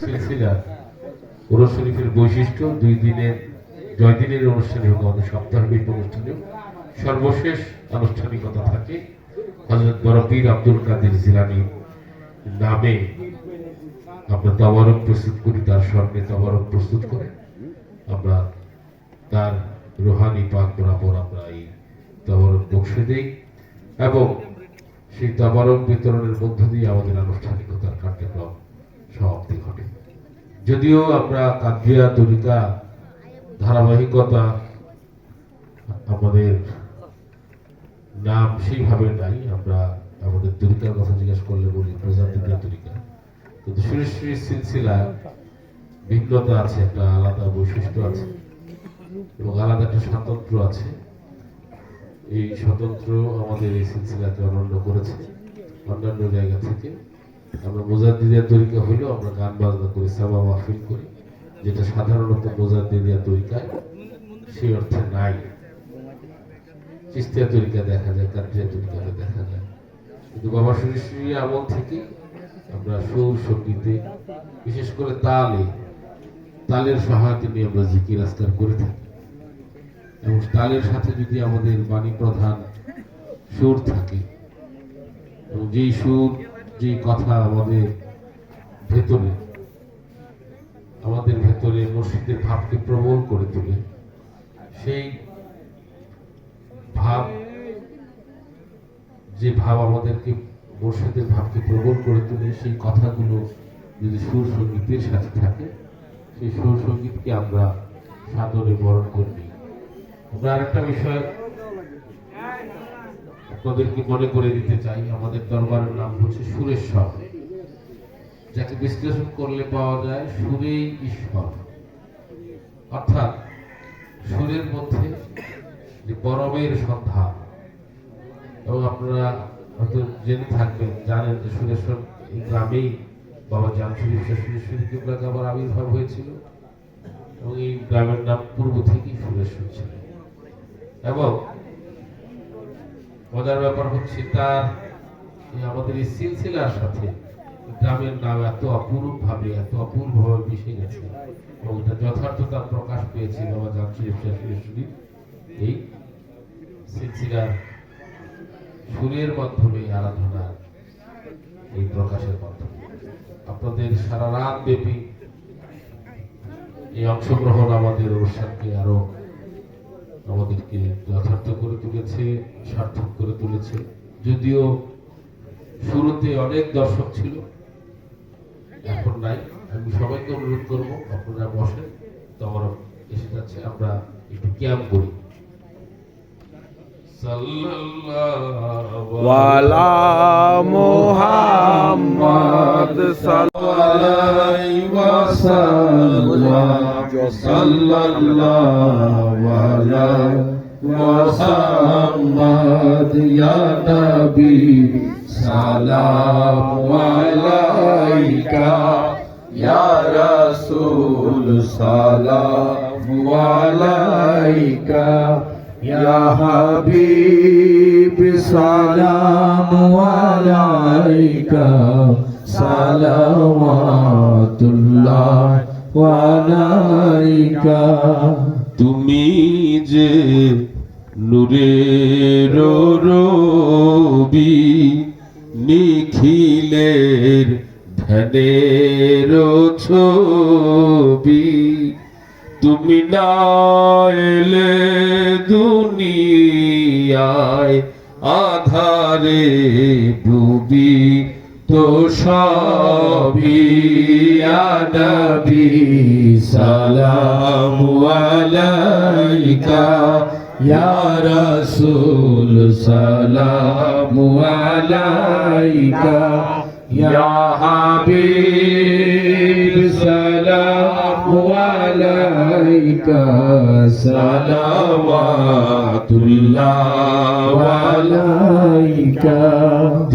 সিলসিলা। শরীফের বৈশিষ্ট্য, দুই দিনের জয় দিনের অনুষ্ঠানে হোক, আমাদের সপ্তাহব্যাপী অনুষ্ঠানে সর্বশেষ আনুষ্ঠানিকতা থাকে হজরত বরফির আব্দুল কাদের জিলানি নামে। আমরা তবরক প্রস্তুত করি, তার স্বর্ণে তবরক প্রস্তুত করে। আমরা তার রোহানি পাক বরাবর আমরা এই তবরক বক্সে দিই এবং সেই তবরক বিতরণের মধ্য দিয়ে আমাদের আনুষ্ঠানিকতার কার্যক্রম সমাপ্তি ঘটে। যদিও আমরা কাদ্রিয়া তরিকা ধারাবাহিকতা আমাদের নাম সেইভাবে নাই, আমরা আমাদের তরিকার কথা জিজ্ঞেস করলে বলি প্রজাতিদের তরিকা কিন্তু সুরেশ্রী সিলসিলা ভিন্নতা আছে, একটা আলাদা বৈশিষ্ট্য আছে এবং আলাদা একটা স্বাতন্ত্র আছে। এই স্বতন্ত্র আমাদের এই সিলসিলাকে অনন্য করেছে, অন্যান্য জায়গা থেকে। আমরা মোজাদ্দিদিয়া তরিকা হইলেও আমরা গান বাজনা করি সাবা মাহফিল করি, যেটা সাধারণত মোজাদ্দিদিয়া তরিকায়, সেই অর্থে নাই। চিস্তিয়া তরিকা দেখা যায় কাদ্রিয়া তরিকাতে দেখা যায়। কিন্তু বাবা সুরেশ্বরী আমল থেকে আমরা সুর, সঙ্গীতে, বিশেষ করে তালে, তালের সহায়তা নিয়ে আমরা জিকির আজকার করে থাকি। এবং তালের সাথে যদি আমাদের বাণী প্রধান সুর থাকে, এবং যেই সুর যেই কথা আমাদের ভেতরে আমাদের ভেতরে মসজিদের ভাবকে প্রবল করে তোলে, সেই ভাব, যে ভাব আমাদেরকে মসজিদের ভাবকে প্রবল করে তোলে, সেই কথাগুলো যদি সুর সঙ্গীতের সাথে থাকে, সেই সুর সঙ্গীতকে আমরা সাদরে বরণ করি আমরা আরেকটা বিষয় আপনাদেরকে মনে করে দিতে চাই, আমাদের দরবারের নাম হচ্ছে সুরেশ্বর। যাকে বিশ্লেষণ করলে পাওয়া যায় সুরেই ঈশ্বর। অর্থাৎ সুরের মধ্যে যে পরমের সন্ধান, এবং আপনারা হয়তো জেনে থাকবেন, জানেন যে সুরেশ্বর এই গ্রামেই বাবা জামশরীফ সুরেশ্বরী কিবলাকে আবার আবির্ভাব হয়েছিল, এবং এই গ্রামের নাম পূর্ব থেকেই সুরেশ্বর ছিল। এবং মজার ব্যাপার হচ্ছে তার আমাদের এই সিলসিলার সাথে গ্রামের নাম এত অপূর্ব ভাবে এত অপূর্ব ভাবে মিশে গেছে এবং এটা যথার্থতা প্রকাশ পেয়েছে বাবা সুরেশ্বরী এই সিলসিলার সুরের মাধ্যমে আরাধনা এই প্রকাশের মাধ্যমে। আপনাদের সারা রাত ব্যাপী এই অংশগ্রহণ আমাদের অনুষ্ঠানকে আরও আমাদেরকে যথার্থ করে তুলেছে সার্থক করে তুলেছে। যদিও শুরুতে অনেক দর্শক ছিল এখন নাই। আমি সবাইকে অনুরোধ করব আপনারা বসেন তো আমার এসে যাচ্ছে আমরা একটু ক্যাম্প করি। সাল্লাল্লাহু ওয়ালা মুহাম্মদ সাল্লাল্লাহু محمد يا نبي سلام عليك يا رسول سلام عليك يا حبيب سلام عليك صلوات الله তুমি যে নূরের রবি নিখিলের ধ্যানের ছবি তুমি না দুনিয়ায় আধারে ডুবি। তো সবি আদবি। সালাম আলাইকা ইয়া রাসূল সালাম আলাইকা ইয়া হাবিব। عليك صلوات الله عليك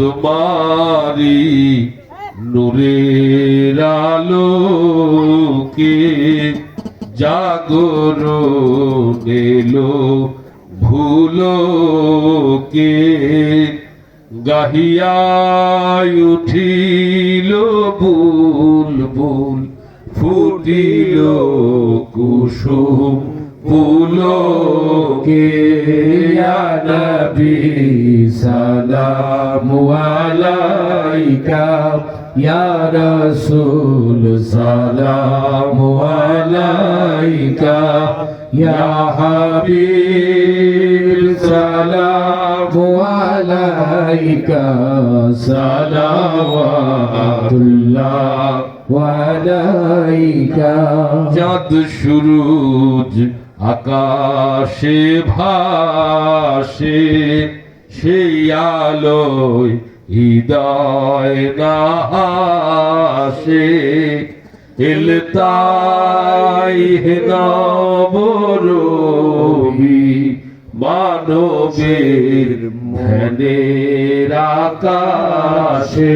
তোমারি নূরের আলোকে জাগরণ এলো ভুলোকে গাহিয়ায় উঠিল বুলবুল ফুটিল কুসুম পুলকে নবী সালাম আলাইকা, ইয়া রাসূল, সালাম আলাইকা, ইয়া হাবিব, সালাম আলাইকা, সালাওয়াতুল্লাহ। চাঁদ সুরুজ আকাশে ভাসে সেই আলোয় হৃদয় নাহাসে। এলতাই হে নবরবি মানবের ধ্যানের আকাশে।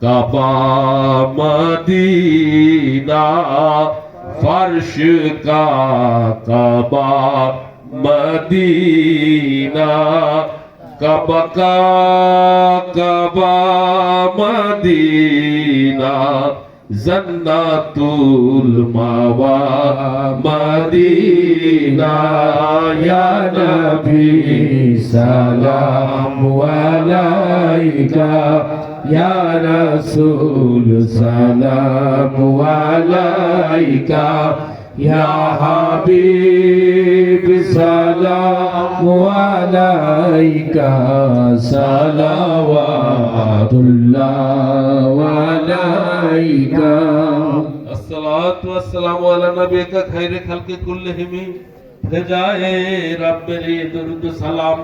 کبا مدینہ فرش کا کبا مدینہ کب کا کبا مدینہ জান্নাতুল মাওয়া মদিনা ইয়া নবী সালাম আলাইকা। ইয়া রাসূল সালাম আলাইকা। يا حبيب سلام عليك صلوات الله عليك الصلاة والسلام على نبيك خير خلق كلهم فجائے رب درد سلام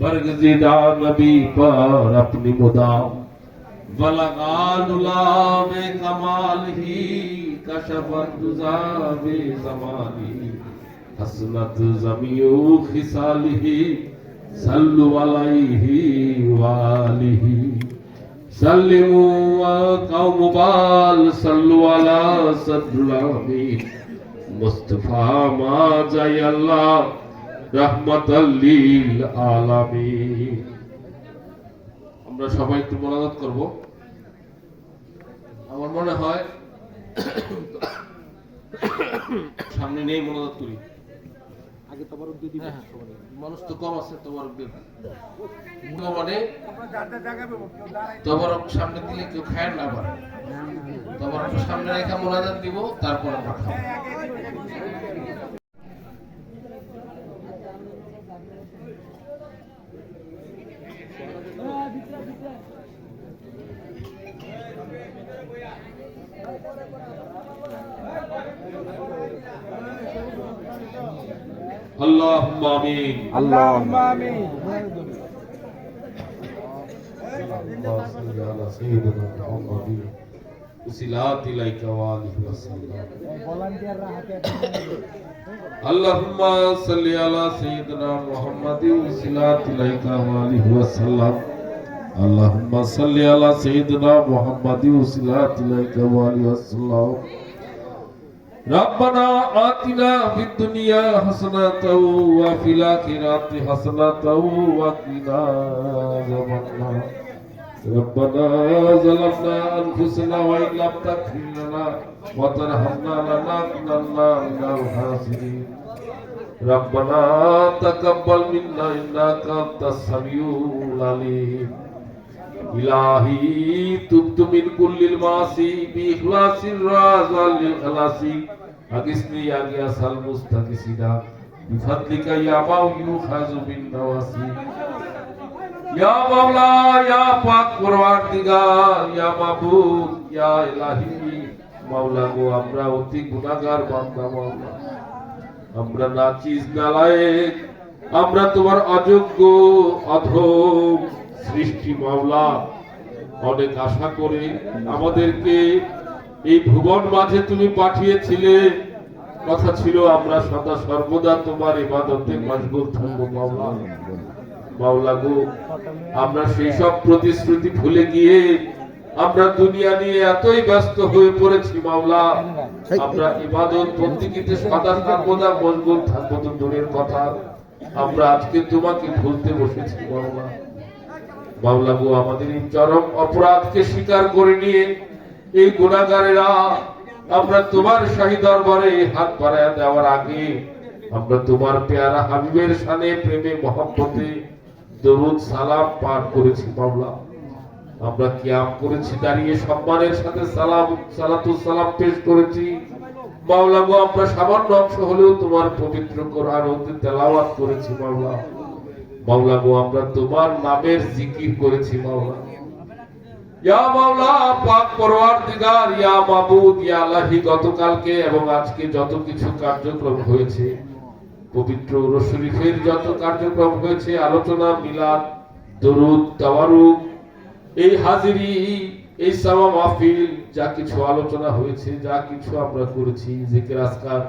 برگزیدہ نبی پر اپنی مدام ولغان لا بے کمال ہی کشف الدزا بے زمانی حسنت زمیو خسال ہی صلو علیہ وآلہ سلموا قوم بال صلو علی صدر العمی مصطفیٰ ما جای اللہ رحمت للعالمین আমরা সবাই একটু মোনাজাত করব। আমার মনে হয় সামনে নেই মোনাজাত করি। আগে তোমার দিদি মানুষ তো কম আছে তোমার মানে তোমার সামনে দিলে কেউ খায় না পারে তোমার সামনে রেখা মোনাজাত দিব তারপর আমরা খাব। اللهم آمين. اللهم آمين اللهم صل على سيدنا محمد وسلات إليك وآله وسلم اللهم صل على سيدنا محمد وسلات إليك وآله وسلم. اللهم صل على سيدنا محمد وسلات إليك وآله وسلم. ربنا آتنا في الدنيا حسنة وفي الآخرة حسنة وقنا عذاب النار. ربنا ظلمنا أنفسنا وإن لم تغفر لنا وترحمنا لنكونن من الخاسرين. ربنا تقبل منا إنك أنت السميع العليم. إلهي تبت من كل المعاصي بإخلاص الراز للخلاص أغثني يا غياث المستغيثين بفضلك يا من يؤخذ بالنواسي يا مولا يا পাক পরওয়ারদিগার ইয়া মাবুদ ইয়া ইলাহি মাওলা গো আমরা অতি গুনাহগার বান্দা মাওলা আমরা নাচিস নালায়েক আমরা তোমার অযোগ্য অধম সৃষ্টি মাওলা। অনেক আশা করে আমাদেরকে এই ভুবন মাঝে তুমি পাঠিয়েছিলে। কথা ছিল, আমরা সদা সর্বদা তোমার ইবাদতে মশগুল থাকব মাওলা। মাওলা গো, আমরা সেই সব প্রতিশ্রুতি ভুলে গিয়ে আমরা দুনিয়া নিয়ে এতই ব্যস্ত হয়ে পড়েছি মাওলা। আমরা ইবাদত বন্দিগিতে সদা সর্বদা মশগুল থাকব, তো দূরের কথা। আমরা আজকে তোমাকে ভুলতে বসেছি মাওলা। মাওলা আমাদের এই চরম অপরাধকে স্বীকার করে নিয়ে এই গুণাগারেরা আমরা তোমার শাহী দরবারে হাত বাড়ায় দেওয়ার আগে আমরা তোমার পেয়ারা হাবিবের সানে প্রেমে মহব্বতে দরুদ সালাম পাঠ করেছি মাওলা। আমরা কিয়াম করেছি, দাঁড়িয়ে সম্মানের সাথে সালাম সালাতু সালাম পেশ করেছি। মাওলা গো, আমরা সামান্য অংশ হলেও তোমার পবিত্র কোরআন হতে তেলাওয়াত করেছি মাওলা। মাওলা গো, আমরা তোমার নামের জিকির করেছি, মাওলা। ইয়া মাওলা, পাক পরওয়ারদিগার, ইয়া মাবুদ, ইয়া আল্লাহি, গতকালকে এবং আজকে যত কিছু কার্যক্রম হয়েছে, পবিত্র শরীফের যত কার্যক্রম হয়েছে, আলোচনা, মিলাদ, দরুদ, তাওয়ারুক, এই হাজিরি, এই সামা মাহফিল, যা কিছু আলোচনা হয়েছে, যা কিছু আমরা করেছি, জিকির, আজকার,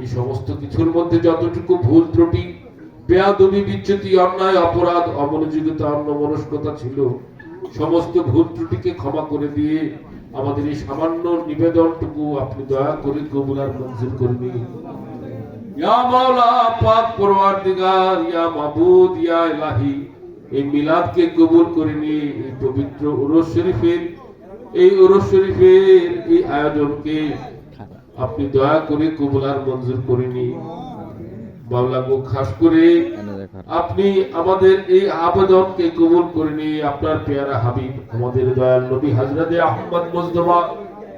এই সমস্ত কিছুর মধ্যে যতটুকু ভুল ত্রুটি বেয়াদবি, বিচ্যুতি, অন্যায়, অপরাধ, অমনোযোগিতা, অন্যমনস্কতা ছিল। সমস্ত ভুল ত্রুটিকে ক্ষমা করে দিয়ে আমাদের এই সামান্য নিবেদনটুকু আপনি দয়া করে কবুলার মঞ্জুর ইয়া মাওলা, পাক পরওয়ারদিগার, ইয়া মাবুদ, ইয়া ইলাহি, এই মিলাদকে কবুল করে নিয়ে এই পবিত্র শরীফের, এই শরীফের এই আয়োজনকে আপনি দয়া করে কবুলার মঞ্জুর করে খাস করে আপনি আমাদের এই আবেদনকে কবুল করে নিয়ে আপনার পেয়ারা হাবিব আমাদের দয়াল নবী হযরতে আহমদ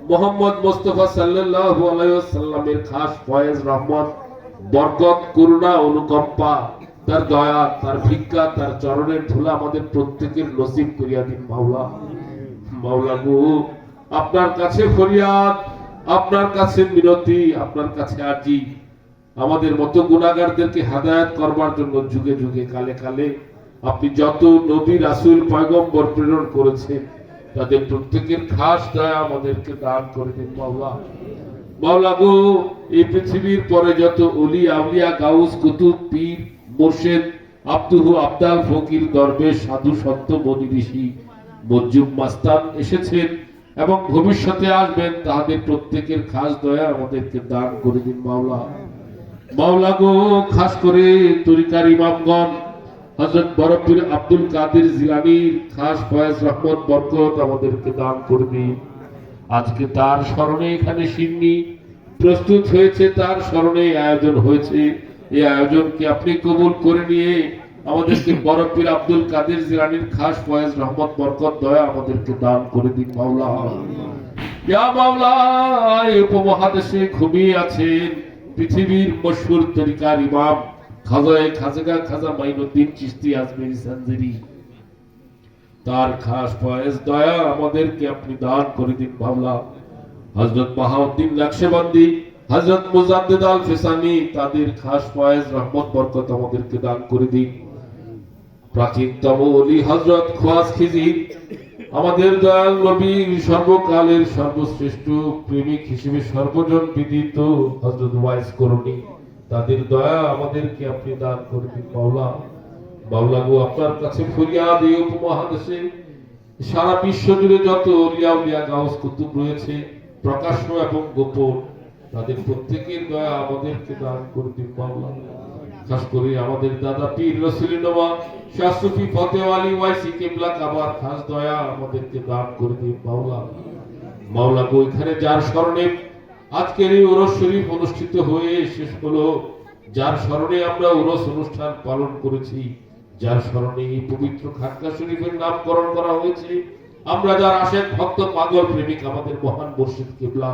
মোহাম্মদ মুস্তাফা সাল্লাল্লাহু আলাইহি ওয়াসাল্লামের খাস ফয়েজ রহমত বরকত করুণা অনুকম্পা তার দয়া তার ভিক্ষা তার চরণের ধুলা আমাদের প্রত্যেকের নসিব করিয়া দিন মাওলা। মাওলা গো আপনার কাছে ফরিয়াদ আপনার কাছে মিনতি আপনার কাছে আরজি আমাদের মতো গুণাগারদেরকে হেদায়েত করবার জন্য যুগে যুগে, কালে কালে আপনি যত নবী, রাসূল, পয়গম্বর প্রেরণ করেছেন, তাদের প্রত্যেকের খাস দয়া আমাদেরকে দান করে দিন, মাওলা। মাওলা গো, এই পৃথিবীর পরে যত অলি আউলিয়া, গাউস, কুতুব, পীর, মোর্শেদ, আব্দুহু ফকির, দরবেশ, সাধু, সন্ত মনি ঋষি মজ্জুম মাস্তান এসেছেন এবং ভবিষ্যতে আসবেন তাদের প্রত্যেকের খাস দয়া আমাদেরকে দান করে দিন, মাওলা। মাওলা গো খাস করে তরিকার ইমামগণ হযরত বরফির আব্দুল কাদের জিলানির খাস ফয়েজ রহমত বরকত আমাদেরকে দান করে দিন আজকে তার স্মরণে এখানে সিন্নি প্রস্তুত হয়েছে তার স্মরণে আয়োজন হয়েছে। এই আয়োজনকে আপনি কবুল করে নিয়ে আমাদেরকে বরফির আব্দুল কাদের জিলানির খাস ফয়েজ রহমত বরকত দয়া আমাদেরকে দান করে দিন মাওলা। ইয়া মাওলা উপমহাদেশে ঘুমিয়ে আছেন। পৃথিবীর মশহুর তরিকার ইমাম খাজায়ে খাজাগা খাজা মাইনুদ্দিন চিশতি আজমেরি সানজেরি। তার খাস ফয়েজ দয়া আমাদেরকে আপনি দান করে দিন মাওলা। হযরত বাহাউদ্দিন নকশবন্দি, হযরত মুজাদ্দিদ আল ফিসানি, তাদের খাস ফয়েজ রহমত, বরকত আমাদেরকে দান করে দিন। প্রাচীনতম অলি হজরত খোয়াজ খিজির আমাদের দয়াল নবী সর্বকালের সর্বশ্রেষ্ঠ প্রেমিক হিসেবে সর্বজন বিদিত হযরত ওয়াইস করণী। তাদের দয়া আমাদেরকে আপনি দান করে দিন মাওলা। মাওলা গো, আপনার কাছে ফরিয়াদ এই উপমহাদেশে, সারা বিশ্ব জুড়ে যত অলিয়া উলিয়া গাউস কুতুব রয়েছে, প্রকাশ্য এবং গোপন, তাদের প্রত্যেকের দয়া আমাদেরকে দান করে দিন মাওলা। খাস করে আমাদের দাদা পীর রসুল নবা শাসুফি ফতেওয়ালি ওয়াইসি কেবলা কাবার খাস দয়া আমাদেরকে দান করে দিন মাওলা। মাওলা গো, এখানে যার স্মরণে আজকের এই ওরস শরীফ অনুষ্ঠিত হয়ে শেষ হলো, যার স্মরণে আমরা ওরস অনুষ্ঠান পালন করেছি, যার স্মরণে এই পবিত্র খানকা শরীফের নামকরণ করা হয়েছে। আমরা যার আশেক ভক্ত পাগল প্রেমিক আমাদের মহান মুর্শিদ কিবলা।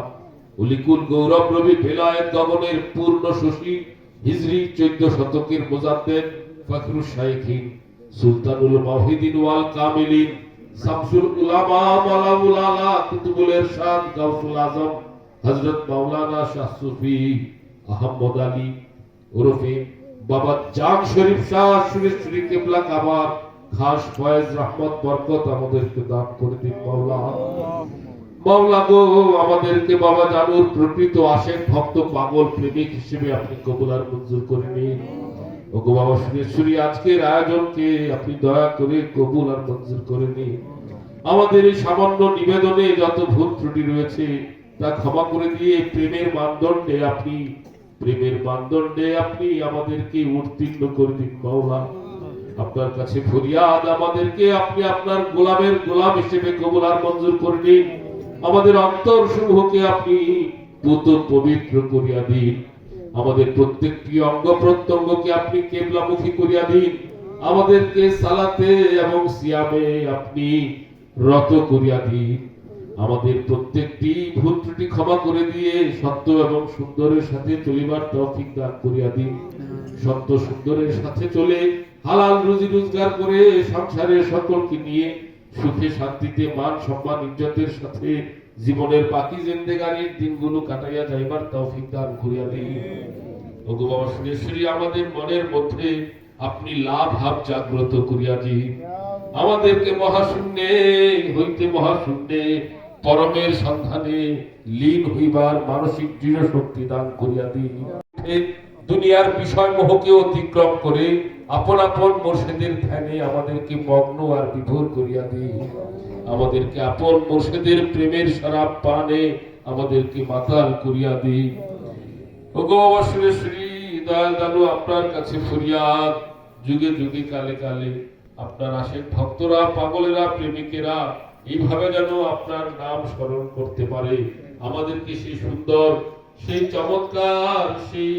উলিকুল গৌরব রবি বেলায়েত গগনের পূর্ণ শশী হিজরি চোদ্দ শতকের মোজাদ্দেদ ফখরুল শাইখিন, সুলতানুল মাহিদিন ওয়াল কামিলিন, শামসুল উলামা মালাউল আলা কুতুবুল ইরশাদ, গাউসুল আজম, হযরত মাওলানা শাহ সুফি আহমদ আলী ওরফে বাবা জান শরীফ শাহ সুরেশ্বরী কেবলা কাবার খাস ফয়েজ রহমত বরকত আমাদেরকে দান করে দিন মাওলা। মাওলা আমাদেরকে বাবা জানুর প্রকৃত ভক্ত পাগল প্রেমিক হিসেবে আপনি কবুলার মঞ্জুর করে নিন। ওগো বাবা আজকের আয়োজনকে আপনি দয়া করে কবুল আর মঞ্জুর করে নিন। আমাদের এই সামান্য নিবেদনে যত ভুল ত্রুটি রয়েছে, তা ক্ষমা করে দিয়ে প্রেমের মানদণ্ডে আপনি, প্রেমের মানদণ্ডে আপনি আমাদেরকে উত্তীর্ণ করে দিন মাওলা আপনার কাছে ফরিয়াদ আমাদেরকে, আপনি আপনার গোলামের গোলাম হিসেবে কবুল আর মঞ্জুর করে নিন। আমাদের অন্তর সমূহকে আপনি পুত পবিত্র করিয়া দিন। আমাদের প্রত্যেকটি অঙ্গ প্রত্যঙ্গকে আপনি কেবলামুখী করিয়া দিন। আমাদেরকে সালাতে এবং সিয়ামে আপনি রত করিয়া দিন। আমাদের প্রত্যেকটি ভুল ত্রুটি ক্ষমা করে দিয়ে সত্য এবং সুন্দরের সাথে চলিবার তৌফিক দান করিয়া দিন। সত্য সুন্দরের সাথে চলে হালাল রুজি রোজগার করে সংসারের সকলকে নিয়ে সুখে শান্তিতে মান সম্মান ইজ্জতের সাথে জীবনের বাকি জিন্দেগানির দিনগুলো কাটাইয়া যাইবার তৌফিক দান করিয়া দিন ওগো বাবা সুরেশ্বরী, আমাদের মনের মধ্যে আপনি লাভ ভাব জাগ্রত করিয়া দিন। আমাদেরকে মহাশূন্যে, হইতে মহাশূন্যে, পরমের সন্ধানে লীন হইবার মানসিক দৃঢ় শক্তি দান করিয়া দিন। দুনিয়ার বিষয় মোহকে অতিক্রম করে আপন আপন মোর্শেদের ধ্যানে আমাদেরকে মগ্ন আর বিভোর করিয়া দিন। আমাদেরকে আপন মোর্শেদের প্রেমের শরাব পানে আমাদেরকে মাতাল করিয়া বাবা সুরেশ্বরী দয়াল আপনার কাছে ফরিয়াদ। যুগে যুগে কালে কালে আপনার আশেক ভক্তরা, পাগলেরা, প্রেমিকেরা, এইভাবে যেন আপনার নাম স্মরণ করতে পারে। আমাদেরকে সেই সুন্দর, সেই চমৎকার, সেই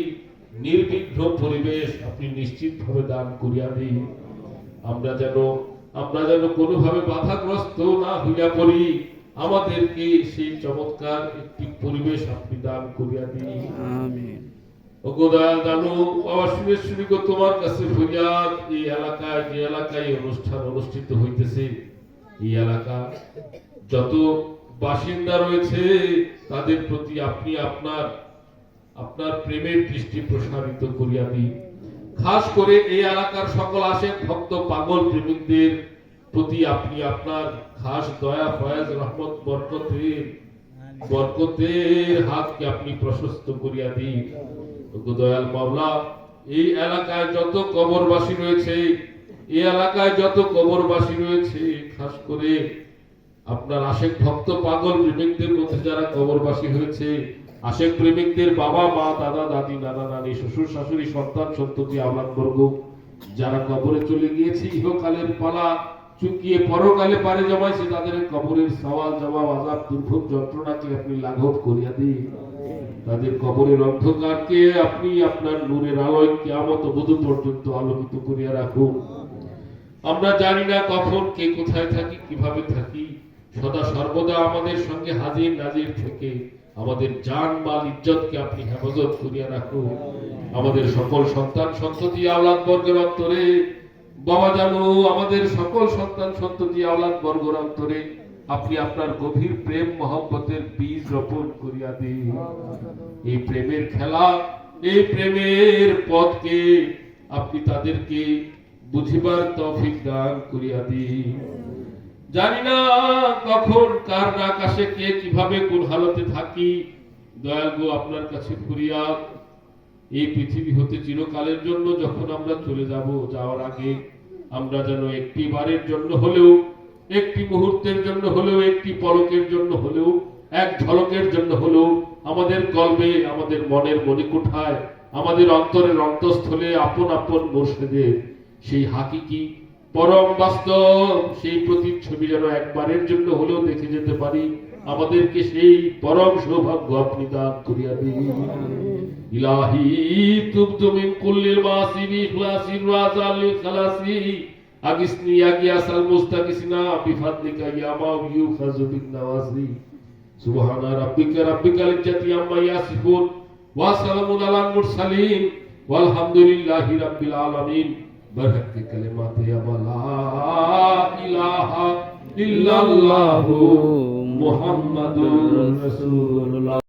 নির্বিঘ্ন পরিবেশ আপনি নিশ্চিতভাবে দান করিয়া দিন। আমরা যেন আমরা যেন কোনোভাবে বাধাগ্রস্ত না হইয়া পড়ি। আমাদেরকে সেই চমৎকার একটি পরিবেশ আপনি দান করিয়া দিন। তোমার কাছে ফরিয়াদ এই এলাকায় যে এলাকায় অনুষ্ঠান অনুষ্ঠিত হইতেছে এই এলাকা যত বাসিন্দা রয়েছে তাদের প্রতি আপনি আপনার আপনার প্রেমের দৃষ্টি প্রসারিত করিয়া দিন খাস করে এই এলাকার সকল আশেক ভক্ত পাগল প্রেমিকদের প্রতি আপনি আপনার খাস দয়া, ফয়াজ, রহমত, বরকতের বরকতের হাতকে আপনি প্রশস্ত করিয়া দিন। দয়াল মাওলা, এই এলাকায় যত কবরবাসী রয়েছে, এই এলাকায় যত কবরবাসী রয়েছে, খাস করে আপনার আশেক ভক্ত পাগল প্রেমিকদের মধ্যে যারা কবরবাসী হয়েছে আশেক প্রেমিকদের বাবা, মা, দাদা, দাদি, নানা, নানি, শ্বশুর, শাশুড়ি, সন্তান, সন্ততি আওলাদ বর্গ, যারা কবরে চলে গিয়েছে, ইহকালের পালা চুকিয়ে পরকালে পারে জমাইছে তাদের কবরের সওয়াল, জবাব আজাব দুর্ভোগ, যন্ত্রণাকে আপনি লাঘব করিয়া দিন। তাদের কবরের অন্ধকারকে আপনি আপনার নূরের আলোয় কেয়ামত বধু পর্যন্ত আলোকিত করিয়া রাখুন। আমরা জানি না কখন, কে কোথায় থাকি, কীভাবে থাকি। সদা সর্বদা আমাদের সঙ্গে হাজির, নাজির থেকে আমাদের জান মাল ইজ্জতকে আপনি হেফাজত করিয়া রাখুন। আমাদের সকল সন্তান সন্ততি আওলাদ বর্গের অন্তরে। বাবা জানো, আমাদের সকল সন্তান সন্ততি আওলাদ বর্গের অন্তরে আপনি আপনার গভীর প্রেম, মহব্বতের বীজ রোপণ করিয়া দিন। এই প্রেমের খেলা, এই প্রেমের পথকে আপনি তাদেরকে বুঝিবার তৌফিক দান করিয়া দিন। জানি না কখন, কার না কে কীভাবে কোন হালতে থাকি। আপনার কাছে এই পৃথিবী হতে চিরকালের জন্য যখন আমরা চলে যাব, যাওয়ার আগে আমরা যেন একটি বারের জন্য হলেও, একটি মুহূর্তের জন্য হলেও, একটি পলকের জন্য হলেও, এক ঝলকের জন্য হলেও, আমাদের কলবে আমাদের মনের মণিকুঠায়, আমাদের অন্তরের অন্তঃস্থলে আপন আপন মুর্শিদের সেই হাকিকি পরম বাস্তব, সেই প্রতিচ্ছবি যেন একবারের জন্য হলেও দেখে যেতে পারি। আমাদেরকে সেই পরম সৌভাগ্য আপনি দান করিয়া দিন। ইলাহি রাজালিল খালাসি। আগিসনি আগিয়াসাল মুস্তাকিসিনা বিফাদলিকা মাউ ইউখাযু বিন নাওয়াসি সুবহানা রাব্বিকা রাব্বিকাল আম্মা ইয়াসিফুন। ওয়া সালামুন আলাল মুরসালিন। ওয়ালহামদুলিল্লাহি রাব্বিল আলামিন। বরকত কালিমাতে আলা ইলাহা ইল্লাল্লাহু মুহাম্মাদুর রাসূলুল্লাহ।